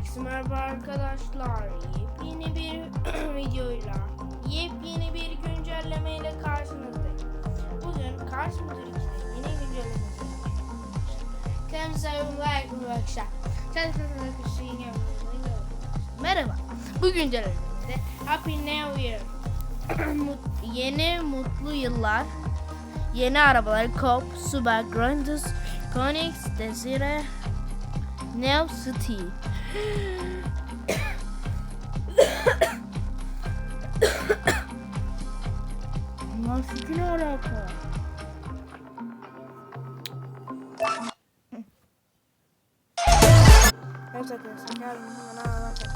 Herkese merhaba arkadaşlar. Yepyeni bir videoyla, yepyeni bir güncellemeyle karşınızdayım. Bugün Kars Müdür 2'de yeni güncellemesi. Kendinize like arkadaşlar. Kendinize like Merhaba. Bu güncellememizde Happy New Year. Yeni mutlu yıllar. Yeni arabalar Coop, Subaru, Grandus, Koenigs, Desire, New City. New City ne alaka? Evet arkadaşlar geldim hemen anlatayım.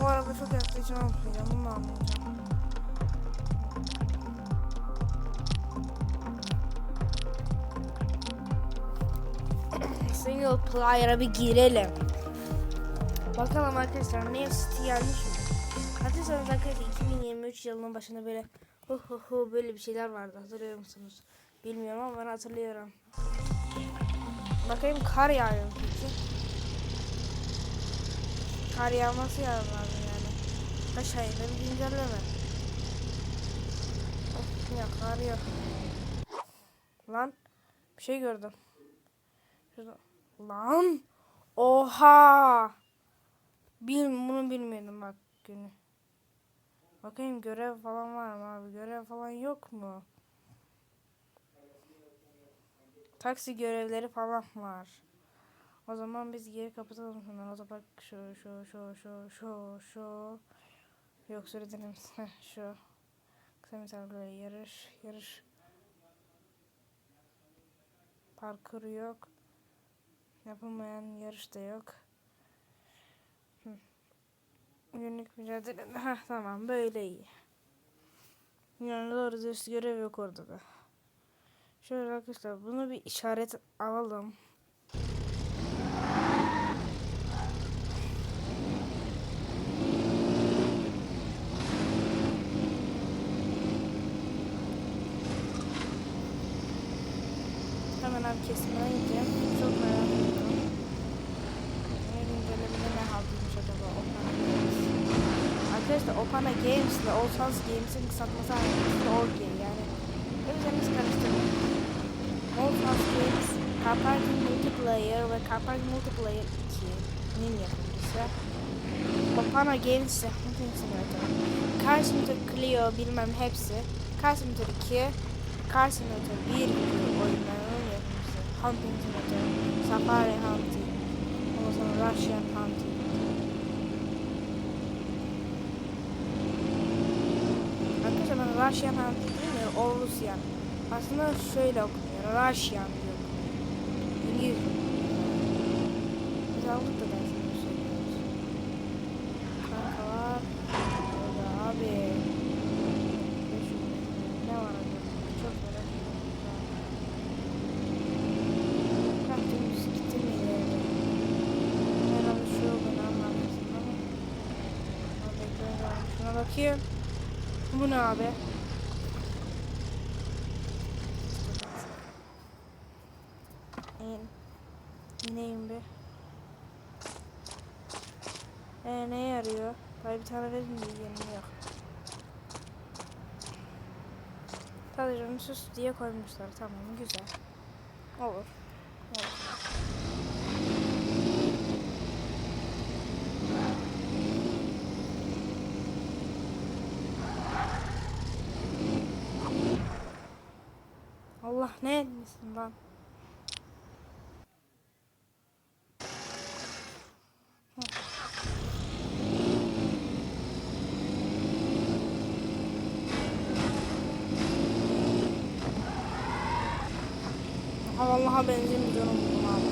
Bu araba çok yaktığı için unutmayacağım. Bunu anlayacağım. Single player'a bir girelim. Bakalım arkadaşlar ne City gelmiş mi? Hatırlarsanız arkadaşlar 2023 yılının başında böyle hu hu hu böyle bir şeyler vardı. Hatırlıyor musunuz? Bilmiyorum ama ben hatırlıyorum. Bakayım kar yağıyor peki. Kar yağması lazım yani. Kaç bir güncelleme. Of, ya kar yok. Lan bir şey gördüm. Lan. Oha. Bil, bunu bilmiyordum bak günü. Bakayım görev falan var mı abi? Görev falan yok mu? Taksi görevleri falan var. O zaman biz geri kapatalım şunları. Otopark şu şu şu şu şu şu. Yok söyledim. Şu. Kısa mesafeli yarış yarış. Parkur yok. Yapılmayan yarış da yok. Günlük mücadele. Heh, tamam böyle iyi. Yani doğru dürüst görev yok orada da. Şöyle arkadaşlar bunu bir işaret alalım. Hemen abi kesimine gideceğim. Çok merak ediyorum. Ne güncellemede ne haldeymiş acaba Opana Games. Arkadaşlar Opana Games ile All Stars Games'in kısaltması aynı. Org yani. Hepimiz karıştırdık. All Stars Games, Car Multiplayer ve Car Parking Multiplayer 2'nin yapımcısı. Opana Games ise Hunting Simulator. Car Simulator Clio bilmem hepsi. Car Simulator 2, Car Simulator 1 gibi oyunlarının yapımcısı. Hunting Simulator, Safari Hunting, ondan sonra Russian Hunting. Hunting değil mi? O Rusyan. Aslında şöyle okunuyor. Russian diyor. İngilizce. Biz bir şey diyoruz. Kankalar. Orada abi. Ne var acaba? Çok merak ediyorum. Kaktümüz gitti mi ileride? Herhalde şu ama. Hadi bekleyin. Şuna bakayım. Bu ne abi? İneyim bir. Ee, neye yarıyor? Bari bir tane verin yiyelim yok. Sadece süs diye koymuşlar. Tamam güzel. Olur. Olur. Allah ne etmişsin lan? Ha vallahi benzin bidonu buldum abi.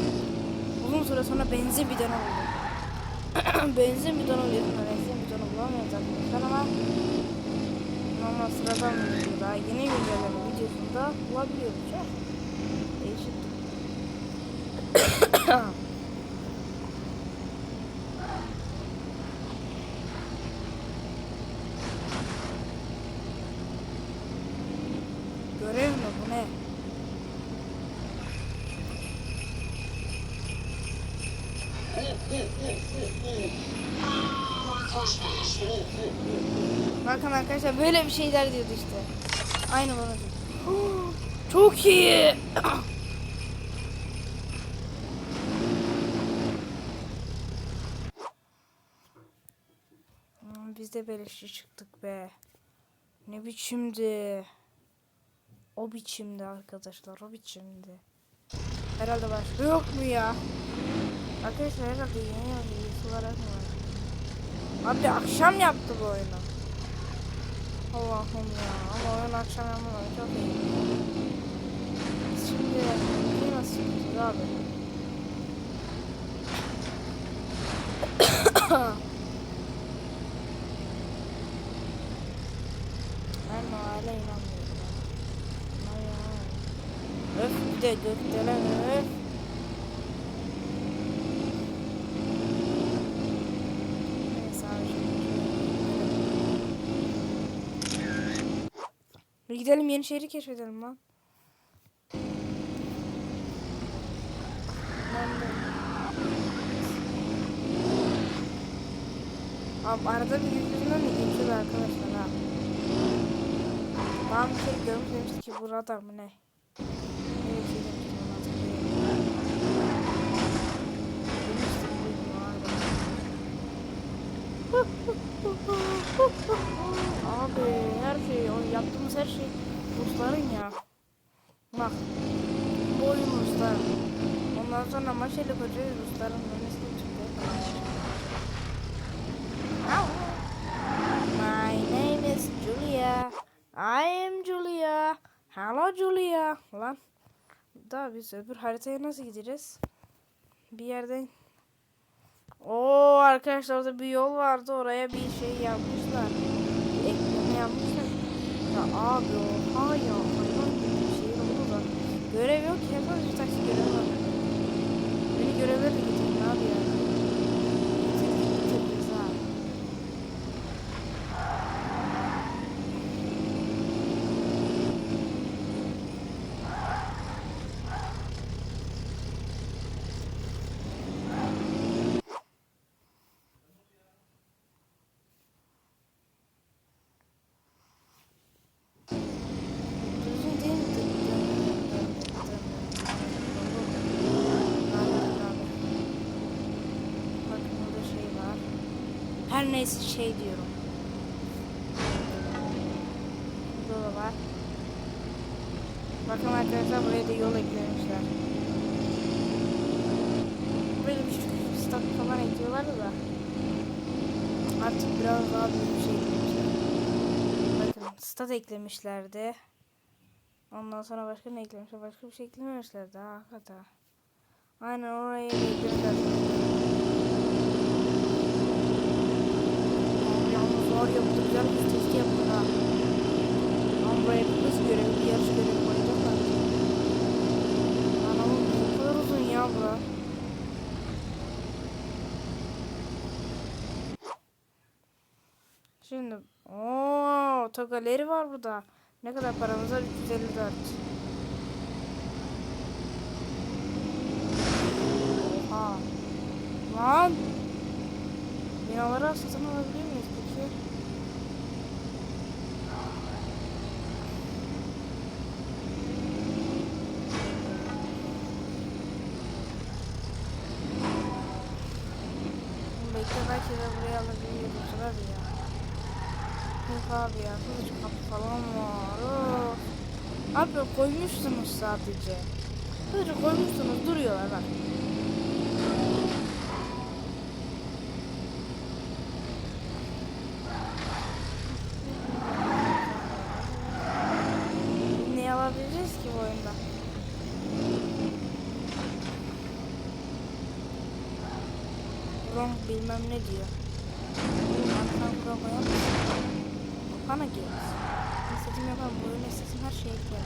Uzun süre sonra benzin bidonu buldum. benzin bidonu da benzin bidonu bulamayacak arkadaşlar ama normal sıradan bir videoda yeni güncelleme videosunda bulabiliyoruz. Değişik. Görev mi bu ne? Bakın arkadaşlar böyle bir şeyler diyordu işte. Aynı bana diyor. Çok iyi. Biz de beleşçi çıktık be. Ne biçimdi. O biçimdi arkadaşlar o biçimdi. Herhalde başka yok mu ya? Arkadaşlar herhalde yeni yeni olarak mı var? Abi akşam yaptı bu oyunu. Allah'ım ya. Ama oyun akşam yapmaları çok iyi. Şimdi bir nasıl yapacağız abi? ben Noel'e inanmıyorum. Öf bir de gökdelen öf. Neyse abi şimdi Bir gidelim yeni şehri keşfedelim lan. Abi arada bir yüzünden de geçiyor arkadaşlar ha. Ben bir şey görmüş demişti ki bu radar mı ne? Onu hatırlıyorum. Demiştim buydu Abi her şey, o yaptığımız her şey Rusların ya. Bak. Bu oyun Ruslar. Ondan sonra maç ele koyacağız Rusların önüne çıktı. My name is Julia. I am Julia. Hello Julia. Lan. Daha biz öbür haritaya nasıl gideceğiz? Bir yerden Oo arkadaşlar orada bir yol vardı oraya bir şey yapmışlar. Ya abi oha ya şey oldu da. Görev yok ki sadece taksi görevi var. Beni görevlere de getirin abi ya. Getir getiririz ha. Düzgün değil mi? Bakın burada şey var. Her neyse şey diyorum. Burada da var. Bakın arkadaşlar buraya da yol eklemişler. Böyle bir küçük stat falan ekliyorlardı da. Artık biraz daha büyük bir şey eklemişler. Bakın stat eklemişlerdi. Ondan sonra başka ne eklemişler? Başka bir şey eklememişler daha hakikaten. Aynen oraya eklemişler. Abi Yalnız var ya burada güzel bir testi yapın ha. Ama buraya bir yarış görevi koyacaklar. Anam ne kadar uzun ya bura. Şimdi ooo otogaleri var burada. Ne kadar paramız var? 354. Oha. Lan. Binaları satın alabilir miyiz peki? Bekle belki de buraya alabiliyorlar ya. Yok abi ya kılıç kapı falan var. Of. Abi koymuşsunuz sadece. Sadece koymuşsunuz duruyorlar bak. Ne alabileceğiz ki bu oyunda? Rom bilmem ne diyor. Arkadan Rom yapmasın. Bana Games. İstediğim yaparım. Bu oyuna istediğim her şeyi eklerim.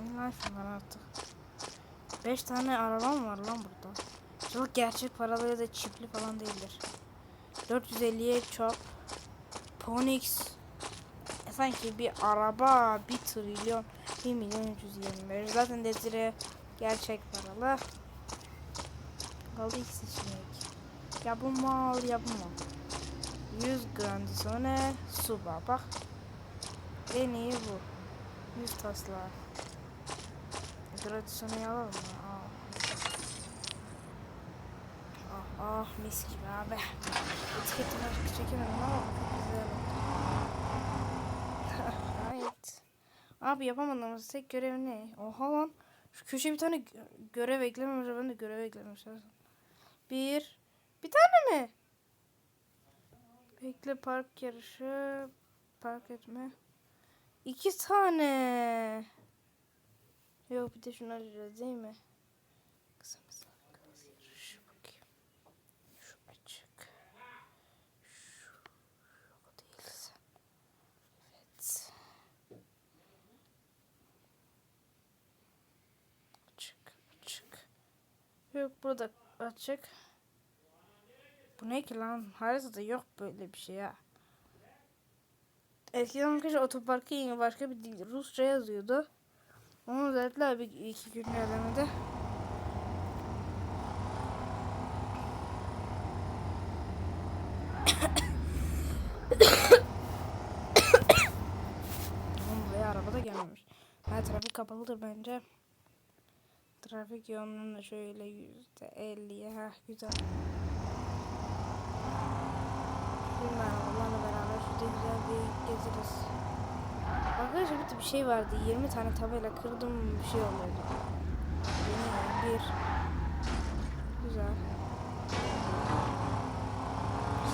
Allah şunlar artık. 5 tane arabam var lan burada. Çok gerçek paralı ya da çipli falan değildir. 450'ye çop. Ponix. E, sanki bir araba 1 trilyon 1 milyon 320 Zaten Desire gerçek paralı. Kaldı iki seçenek. Ya bu mal ya bu mal. 100 grandizone suba bak. En iyi bu. 100 tasla. Gradizone'yi alalım mı? Aa. Ah, ah mis gibi abi. Etiketini açık çekemedim ama güzel oldu. evet. Abi yapamadığımız tek görev ne? Oha lan. Şu köşe bir tane gö- görev eklememiş. Ben de görev eklemiş. Bir. Bir tane mi? Bekle park yarışı. Park etme. İki tane. Yok bir de şunu arayacağız değil mi? Yok burada açık. Bu ne ki lan? Haritada yok böyle bir şey ya. Eskiden arkadaşlar otoparkı yine başka bir dil Rusça yazıyordu. Onu özellikle bir iki günlerlemede. Ama buraya araba da gelmemiş. Trafik kapalıdır bence. Trafik yoğunluğunu da şöyle yüzde elliye. Ha güzel. Şimdi arabalarla beraber şurada güzel bir gezeriz. Arkadaşlar bir bir şey vardı. 20 tane tabela kırdım bir şey oluyordu. Bir. Güzel.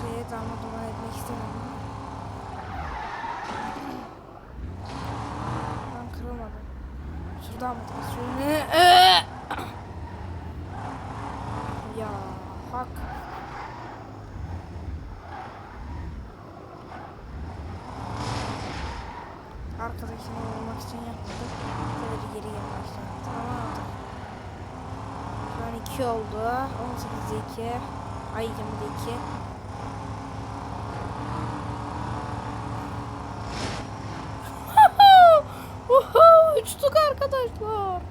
Şeye damla duman etmek istemedim. Ben kırılmadım. Şuradan mı şöyle? ya hak. Arkadakini vurmak için yapmadım. Sadece geri gelmek için yaptım ama aldık. Şu an 2 oldu. 18'de 2. Ay 20'de 2. Uhu, Uçtuk arkadaşlar.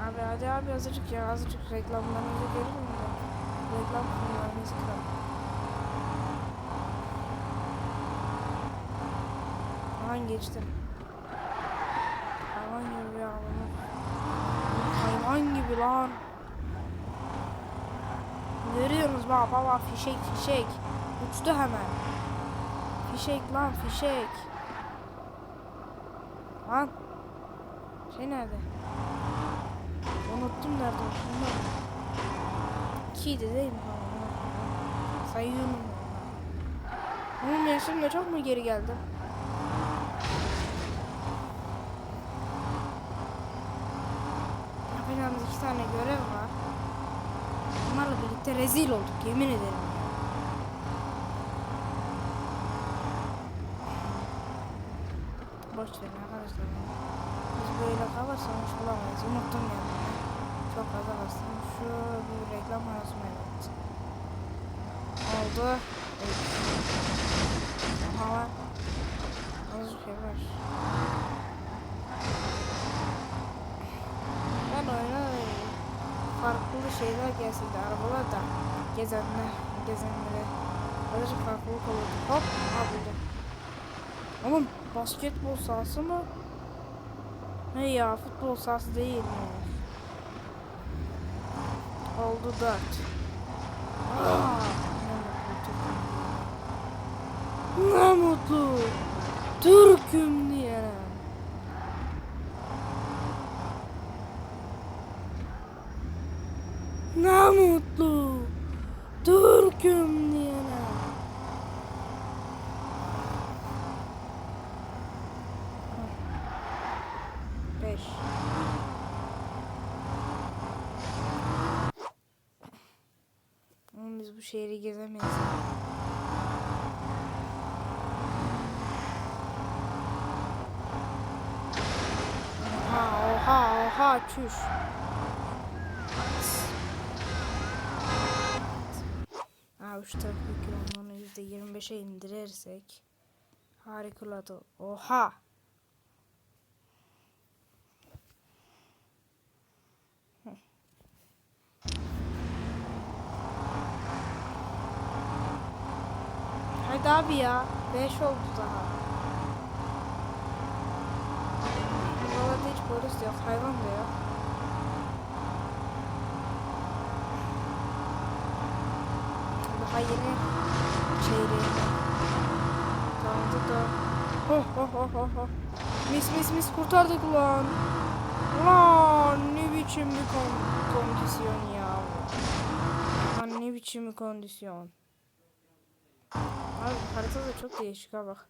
Abi hadi abi azıcık ya azıcık reklamlarınızı görürüm de. Reklam filmlerinizi kıralım. Aman geçtim. Hayvan gibi ya bunu. Lan. Görüyorsunuz bak baba fişek fişek. Uçtu hemen. Fişek lan fişek. Lan. Şey nerede? Unuttum nerede olduğunu. İkiydi değil mi? Sayıyorum. Onun yaşımda çok mu geri geldim? Yapacağımız iki tane görev var. Onlarla birlikte rezil olduk yemin ederim. Boş verin arkadaşlar. Biz böyle kalırsak hiç bulamayız. Unuttum yani. Çok fazla bastım. Şu bir reklam arasım evet. Oldu. Evet. Hava. Azıcık yavaş. Ben oyuna farklı şeyler gelseydi arabalar da gezenler, gezenlere azıcık farklılık olurdu. Hop, ha buldum. Oğlum basketbol sahası mı? Ne ya futbol sahası değil mi? Oldu dört. Aa, ne mutlu. Ne mutlu. Türk'üm şehri gezemeyiz. Oha oha oha çüş. Ha üç trafik yoğunluğunu %25'e indirirsek harikulade. Oha! Hadi abi ya. 5 oldu daha. Buralarda hiç polis yok. Hayvan da yok. Daha yeni çeyreğine. Kaldı da. Ho ho ho ho ho. Mis mis mis kurtardık lan. Lan ne biçim bir kon kondisyon ya. Lan ne biçim bir kondisyon. Abi harita da çok değişik ha bak.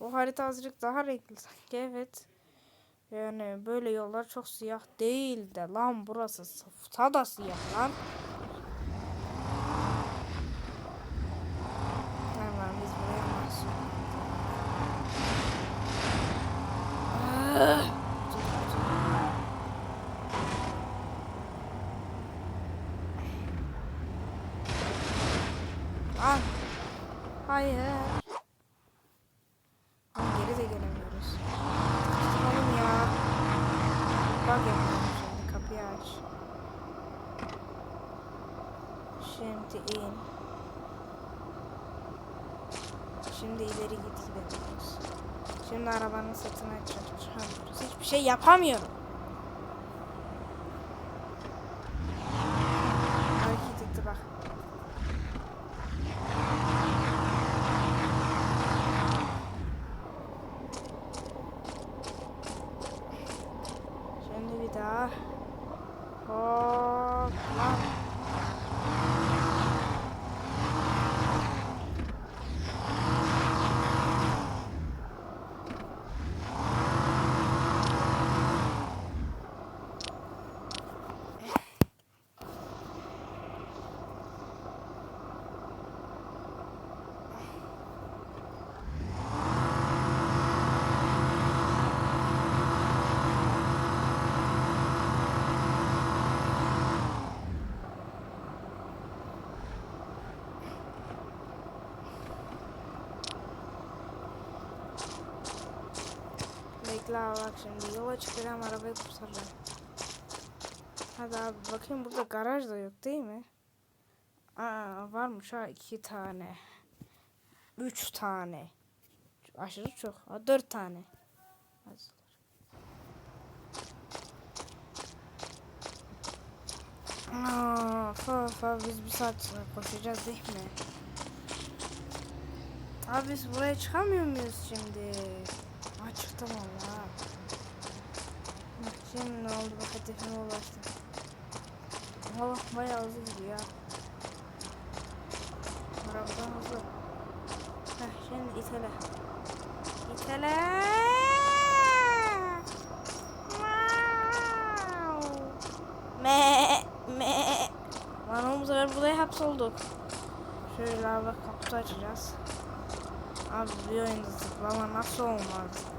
O harita azıcık daha renkli sanki evet. Yani böyle yollar çok siyah değil de lan burası sıfta da siyah lan. Tamam biz buraya mahsus. Ah! Lan. Hayır. Lan geri de gelemiyoruz. Oğlum ya. Bak yapıyorum şimdi. Kapıyı aç. Şimdi in. Şimdi ileri git gidemiyoruz. Şimdi arabanın sırtına çıkamıyoruz. Hiçbir şey yapamıyorum. Hareket etti bak. Şimdi bir daha. Hop lan. Bekle bak şimdi yola çıkacağım arabayı kurtaracağım. Hadi abi bakayım burada garaj da yok değil mi? Aa varmış ha iki tane. Üç tane. Aşırı çok. Ha, dört tane. Hadi. Aa, biz bir saat sonra koşacağız değil mi? Abi biz buraya çıkamıyor muyuz şimdi? Aa çıktım valla. Şimdi ne oldu bak hedefime ulaştım. Oh bayağı hızlı gidiyor. Arabadan hızlı. Heh şimdi itele. İtele. Me me. Lan oğlum sefer buraya hapsolduk. Şöyle bak kaputu açacağız. Abi bir oyunda zıplama nasıl olmaz?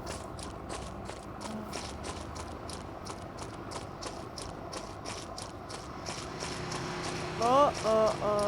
哦哦哦。